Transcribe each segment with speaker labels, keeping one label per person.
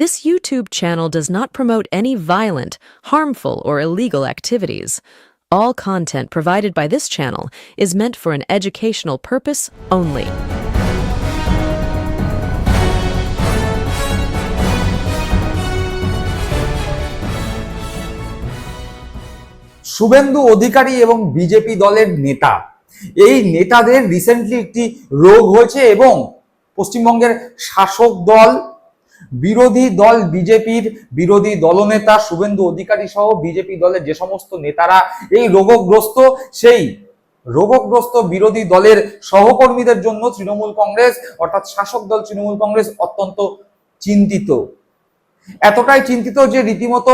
Speaker 1: This YouTube channel does not promote any violent, harmful, or illegal activities. All content provided by this channel is meant for an educational purpose only.
Speaker 2: Suvendu Adhikari এবং BJP দলের নেতা এই নেতাদের recently একটি রোগ হয়েছে এবং পশ্চিমবঙ্গের শাসক দল বিরোধী দল বিজেপির বিরোধী দলনেতা শুভেন্দু অধিকারী সহ বিজেপি দলের যে সমস্ত নেতারা এই রোগগ্রস্ত, সেই রোগগ্রস্ত বিরোধী দলের সহকর্মীদের জন্য তৃণমূল কংগ্রেস, অর্থাৎ শাসক দল তৃণমূল কংগ্রেস অত্যন্ত চিন্তিত। এতটাই চিন্তিত যে রীতিমতো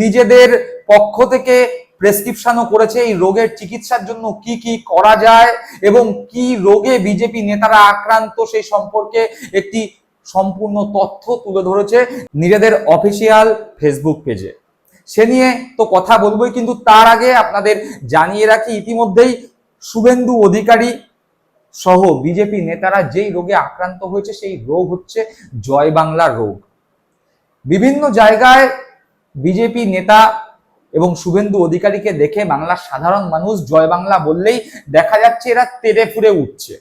Speaker 2: নিজেদের পক্ষ থেকে প্রেসক্রিপশনও করেছে এই রোগের চিকিৎসার জন্য কি কি করা যায় এবং কি রোগে বিজেপি নেতারা আক্রান্ত সেই সম্পর্কে একটি সম্পূর্ণ তথ্য তুলে ধরেছে নিজেদের অফিসিয়াল ফেসবুক পেজে। সে নিয়ে তো কথা বলবোই, কিন্তু তার আগে আপনাদের জানিয়ে রাখি, ইতিমধ্যেই শুভেন্দু অধিকারী সহ বিজেপি নেতারা যেই রোগে আক্রান্ত হয়েছে, সেই রোগ হচ্ছে জয় বাংলা রোগ। বিভিন্ন জায়গায় বিজেপি নেতা এবং শুভেন্দু অধিকারীকে দেখে বাংলার সাধারণ মানুষ জয় বাংলা বললেই দেখা যাচ্ছে এরা তেড়ে ফুরে উঠছে।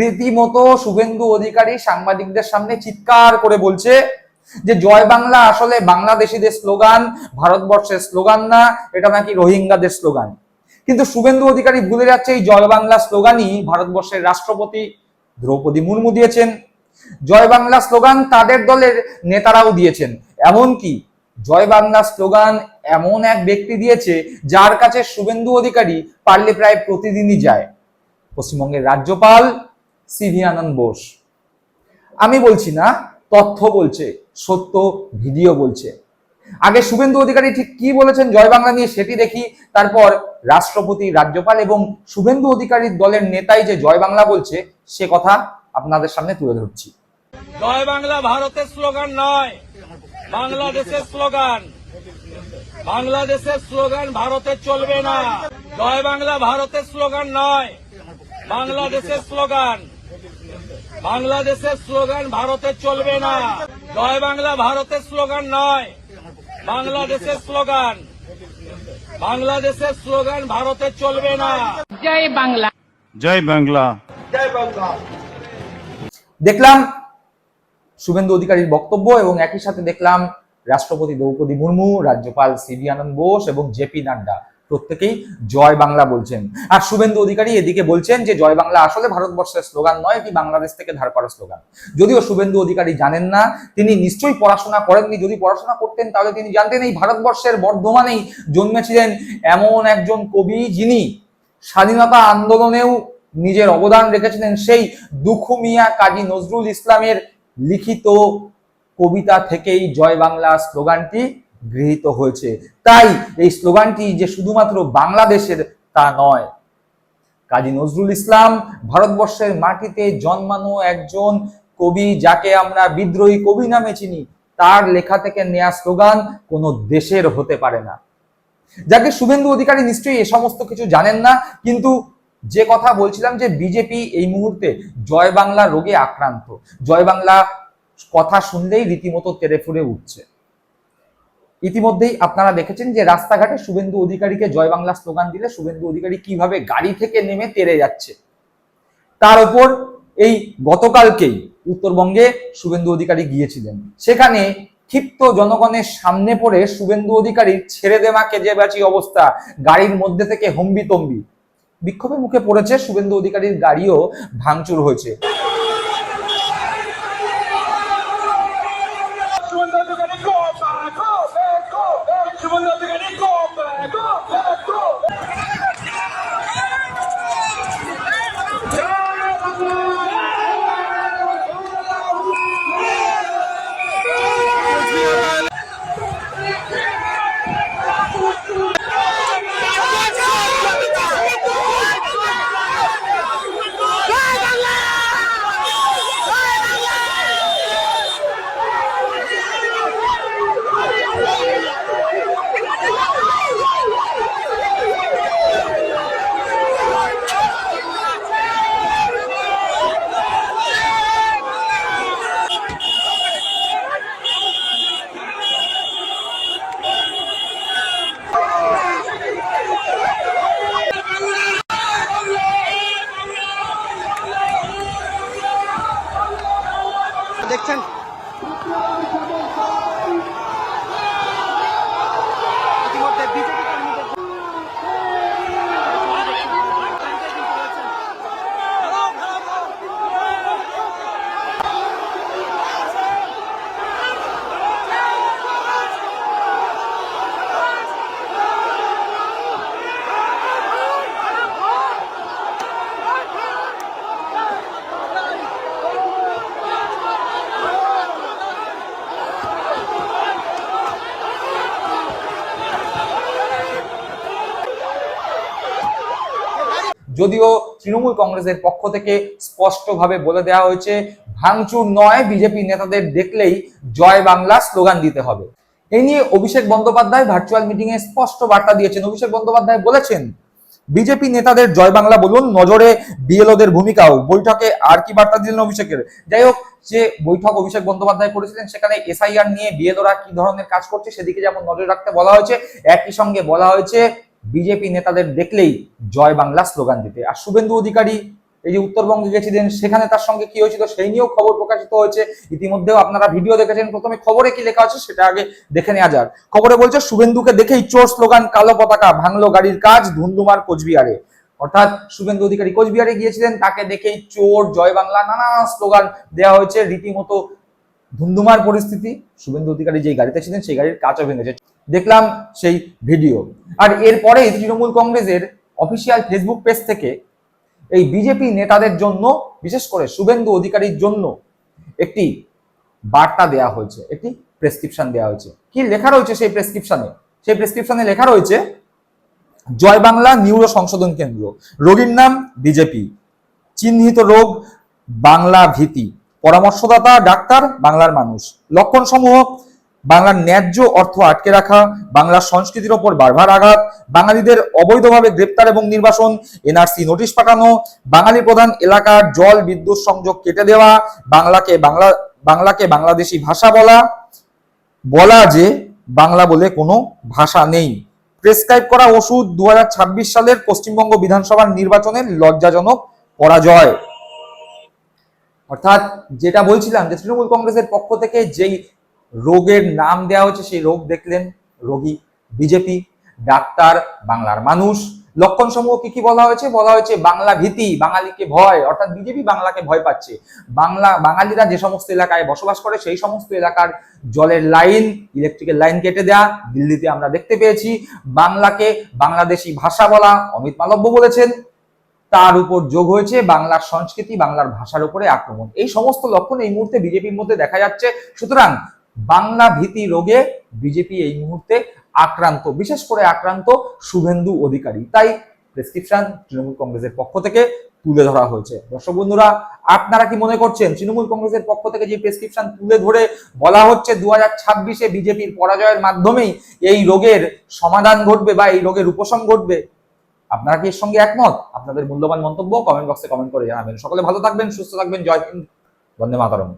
Speaker 2: রীতিমতো শুভেন্দু অধিকারী সাংবাদিকদের সামনে চিৎকার করে বলছে যে জয় বাংলা আসলে বাংলাদেশিদের স্লোগান, ভারতবর্ষের স্লোগান না, এটা নাকি রোহিঙ্গাদের স্লোগান। কিন্তু শুভেন্দু অধিকারী ভুলে যাচ্ছে এই জয় বাংলা স্লোগানই ভারতবর্ষের রাষ্ট্রপতি দ্রৌপদী মুর্মু দিয়েছেন। জয় বাংলা স্লোগান তাদের দলের নেতারাও দিয়েছেন। এমনকি জয় বাংলা স্লোগান এমন এক ব্যক্তি দিয়েছে যার কাছে শুভেন্দু অধিকারী পারলে প্রায় প্রতিদিনই যায়। পশ্চিমবঙ্গের রাজ্যপাল সিভি আনন্দ বোস। আমি বলছি না, তথ্য বলছে, সত্য ভিডিও বলছে। আগে শুভেন্দু অধিকারী ঠিক কি বলেছেন জয় বাংলা নিয়ে সেটি দেখি, তারপর রাষ্ট্রপতি, রাজ্যপাল এবং শুভেন্দু অধিকারীর দলের নেতাই যে জয় বাংলা বলছে, সে কথা আপনাদের সামনে তুলে ধরছি।
Speaker 3: জয় বাংলা ভারতের স্লোগান নয়, বাংলাদেশের স্লোগান। বাংলাদেশের স্লোগান ভারতে চলবে না। জয় বাংলা ভারতের স্লোগান নয়, বাংলাদেশের স্লোগান। বাংলাদেশের স্লোগান ভারতে চলবে না। জয় বাংলা ভারতের স্লোগান নয়। বাংলাদেশের স্লোগান। বাংলাদেশের স্লোগান ভারতে চলবে না।
Speaker 4: জয় বাংলা।
Speaker 5: জয় বাংলা। জয় বাংলা।
Speaker 2: দেখলাম শুভেন্দু অধিকারীর বক্তব্য এবং একই সাথে দেখলাম রাষ্ট্রপতি দ্রৌপদী মুর্মু রাজ্যপাল সিবি আনন্দ বোস এবং জেপি নাড্ডা। প্রত্যেকেই জয় বাংলা বলছেন। আর শুভেন্দু অধিকারী এদিকে বলছেন যে, জয় বাংলা আসলে ভারতবর্ষের স্লোগান নয়, এটি বাংলাদেশ থেকে ধার করা স্লোগান। যদিও শুভেন্দু অধিকারী জানেন না, তিনি নিশ্চয়ই পড়াশোনা করেননি। যদি পড়াশোনা করতেন, তাহলে তিনি জানতেন এই ভারতবর্ষের বর্ধমানেই জন্মেছিলেন এমন একজন কবি যিনি স্বাধীনতা আন্দোলনেও নিজের অবদান রেখেছিলেন সেই দুখু মিয়া কাজী নজরুল ইসলামের লিখিত কবিতা থেকেই জয় বাংলা স্লোগানটি গৃহীত হয়েছে। তাই এই স্লোগানটি যে শুধুমাত্র বাংলাদেশের তা নয়। কাজী নজরুল ইসলাম ভারতবর্ষের মাটিতে জন্মানো একজন কবি যাকে আমরা বিদ্রোহী কবি নামে চিনি, তার লেখা থেকে নেয়া স্লোগান কোনো দেশের হতে পারে না। যাকে শুভেন্দু অধিকারী নিশ্চয়ই এ সমস্ত কিছু জানেন না, কিন্তু যে কথা বলছিলাম যে বিজেপি এই মুহূর্তে জয় বাংলা রোগে আক্রান্ত। জয় বাংলা কথা শুনলেই রীতিমতো তেড়ে ফুরে উঠছে। ইতিমধ্যেই আপনারা দেখেছেন যে রাস্তাঘাটে শুভেন্দু অধিকারীকে জয় বাংলা স্লোগান দিলে শুভেন্দু অধিকারী কীভাবে গাড়ি থেকে নেমে তেড়ে যাচ্ছে। তার উপর এই গতকালকেই উত্তরবঙ্গে শুভেন্দু অধিকারী গিয়েছিলেন। সেখানে ক্ষিপ্ত জনগণের সামনে পড়ে শুভেন্দু অধিকারীর ছেড়ে দেমা কেজে বাঁচি অবস্থা, গাড়ির মধ্যে থেকে হম্বি তম্বি বিক্ষোভের মুখে পড়েছে শুভেন্দু অধিকারীর গাড়িও ভাঙচুর হয়েছে।
Speaker 4: দেখছেন? ইতিমধ্যে বিজেপি
Speaker 2: যদিও তৃণমূল কংগ্রেসের পক্ষ থেকে স্পষ্টভাবে বলে দেওয়া হয়েছে, ভাঙচুর নয়, বিজেপি নেতাদের দেখলেই জয় বাংলা স্লোগান দিতে হবে। এই নিয়ে অভিষেক বন্দ্যোপাধ্যায় ভার্চুয়াল মিটিং এ স্পষ্ট বার্তা দিয়েছেন। অভিষেক বন্দ্যোপাধ্যায় বলেছেন, বিজেপি নেতাদের জয় বাংলা বলুন, নজরে বিএলওদের ভূমিকাও। বৈঠকে আর কি বার্তা দিলেন অভিষেকের? যাই হোক, যে বৈঠক অভিষেক বন্দ্যোপাধ্যায় করেছিলেন, সেখানে এসআইআর নিয়ে বিএলওরা কি ধরনের কাজ করছে সেদিকে যেমন নজর রাখতে বলা হয়েছে, একই সঙ্গে বলা হয়েছে বিজেপি নেতাদের দেখলেই জয় বাংলা স্লোগান দিতে। আর শুভেন্দু অধিকারী, এই যে উত্তরবঙ্গে গেছিলেন, সেখানে তার সঙ্গে কি হয়েছিল সেই নিয়েও খবর প্রকাশিত হয়েছে। ইতিমধ্যেও আপনারা ভিডিও দেখেছেন, প্রথমে খবরে কি লেখা আছে সেটা আগে দেখে নেওয়া যাক। খবরে বলছে, শুভেন্দুকে দেখেই চোর স্লোগান, কালো পতাকা, ভাঙলো গাড়ির কাজ ধুন্ধুমার কোচবিহারে। অর্থাৎ শুভেন্দু অধিকারী কোচবিহারে গিয়েছিলেন, তাকে দেখেই চোর, জয় বাংলা নানা স্লোগান দেওয়া হয়েছে। রীতিমতো ধুন্ধুমার পরিস্থিতি। শুভেন্দু অধিকারী যে গাড়িতে ছিলেন, সেই গাড়ির কাঁচও ভেঙেছে। দেখলাম সেই ভিডিও। আর এরপরেই তৃণমূল কংগ্রেসের অফিসিয়াল ফেসবুক পেজ থেকে এই বিজেপি নেতাদের জন্য, বিশেষ করে শুভেন্দু অধিকারীর জন্য একটি বার্তা দেয়া হয়েছে, একটি প্রেসক্রিপশন দেওয়া হয়েছে। কি লেখা রয়েছে সেই প্রেসক্রিপশনে? সেই প্রেসক্রিপশনে লেখা রয়েছে, জয় বাংলা নিউরো সংশোধন কেন্দ্র, রোগীর নাম বিজেপি, চিহ্নিত রোগ বাংলা ভীতি, পরামর্শদাতা ডাক্তার বাংলার মানুষ লক্ষণ সমূহ বাংলার ন্যায্য অর্থ আটকে রাখা, বাংলার সংস্কৃতির ওপর বারবার আঘাত, বাঙালিদের অবৈধভাবে গ্রেপ্তার এবং নির্বাসন, এনআরসি নোটিশ পাঠানো, বাঙালি প্রধান এলাকার জল বিদ্যুৎ সংযোগ কেটে দেওয়া, বাংলাকে বাংলা, বাংলাকে বাংলাদেশি ভাষা বলা বলা যে বাংলা বলে কোনো ভাষা নেই। প্রেসক্রাইব করা ওষুধ দু হাজার ছাব্বিশ সালের পশ্চিমবঙ্গ বিধানসভার নির্বাচনের লজ্জাজনক পরাজয়। অর্থাৎ যেটা বলছিলাম যে তৃণমূল কংগ্রেসের পক্ষ থেকে যেই রোগের নাম দেওয়া হয়েছে, সেই রোগ দেখলেন রোগী বিজেপি, ডাক্তার, বাংলার মানুষ। লক্ষণ সমূহ কি কি বলা হয়েছে? বলা হয়েছে বাংলা ভীতি, বাঙালিকে ভয়, অর্থাৎ বিজেপি বাংলাকে ভয় পাচ্ছে। বাংলা, বাঙালিরা যে সমস্ত এলাকায় বসবাস করে, সেই সমস্ত এলাকার জলের লাইন, ইলেকট্রিকের লাইন কেটে দেয়া, দিল্লিতে আমরা দেখতে পেয়েছি। বাংলাকে বাংলাদেশি ভাষা বলা অমিত মালব্য বলেছেন। তার উপর যোগ হয়েছে বাংলার সংস্কৃতি, বাংলার ভাষার উপরে আক্রমণ। এই সমস্ত লক্ষণ এই মুহূর্তে বিজেপির মধ্যে দেখা যাচ্ছে। সুতরাং বাংলা ভীতি রোগে বিজেপি এই মুহূর্তে আক্রান্ত, বিশেষ করে আক্রান্ত শুভেন্দু অধিকারী। তাই প্রেসক্রিপশন তৃণমূল কংগ্রেসের পক্ষ থেকে তুলে ধরা হয়েছে। দর্শক বন্ধুরা, আপনারা কি মনে করছেন, তৃণমূল কংগ্রেসের পক্ষ থেকে যে প্রেসক্রিপশন তুলে ধরে বলা হচ্ছে দু হাজার ছাব্বিশে বিজেপির পরাজয়ের মাধ্যমেই এই রোগের সমাধান ঘটবে বা এই রোগের উপশম ঘটবে, আপনারা কি এর সঙ্গে একমত? আপনাদের মূল্যবান মন্তব্য কমেন্ট বক্সে কমেন্ট করে জানাবেন। সকলে ভালো থাকবেন, সুস্থ থাকবেন। জয় হিন্দ, বন্দে মাতারম।